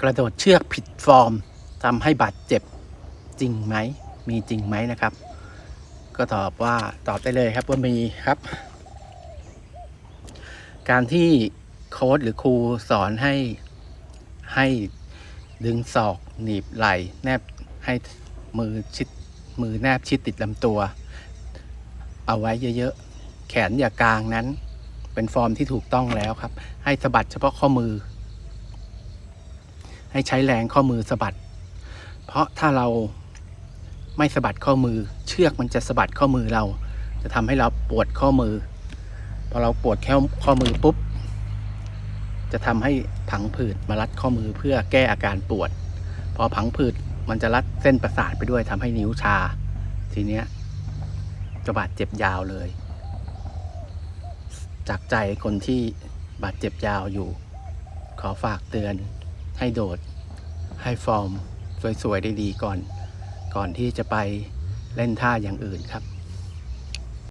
กระโดดเชือกผิดฟอร์มทำให้บาดเจ็บจริงไหม มีจริงไหมนะครับ ก็ตอบว่าตอบได้เลยครับว่ามีครับ การที่โค้ดหรือครูสอนให้ให้ดึงศอกหนีบไหล่แนบให้มือชิดมือแนบชิดติดลำตัว เอาไว้เยอะๆ แขนอย่ากลางนั้น เป็นฟอร์มที่ถูกต้องแล้วครับ ให้สะบัดเฉพาะข้อมือ ให้ใช้แรงข้อมือสะบัด เพราะถ้าเราไม่สะบัดข้อมือ เชือกมันจะสะบัดข้อมือเรา จะทำให้เราปวดข้อมือ พอเราปวดแค่ข้อมือปุ๊บ จะทำให้ผังผืดมารัดข้อมือเพื่อแก้อาการปวด พอผังผืดมันจะรัดเส้นประสาทไปด้วยทำให้นิ้วชา ทีเนี้ยจะบาดเจ็บยาวเลย จากใจคนที่บาดเจ็บยาวอยู่ ขอฝากเตือน ให้โดด ให้ฟอร์ม สวยๆได้ดีก่อน ก่อนที่จะไปเล่นท่าอย่างอื่นครับ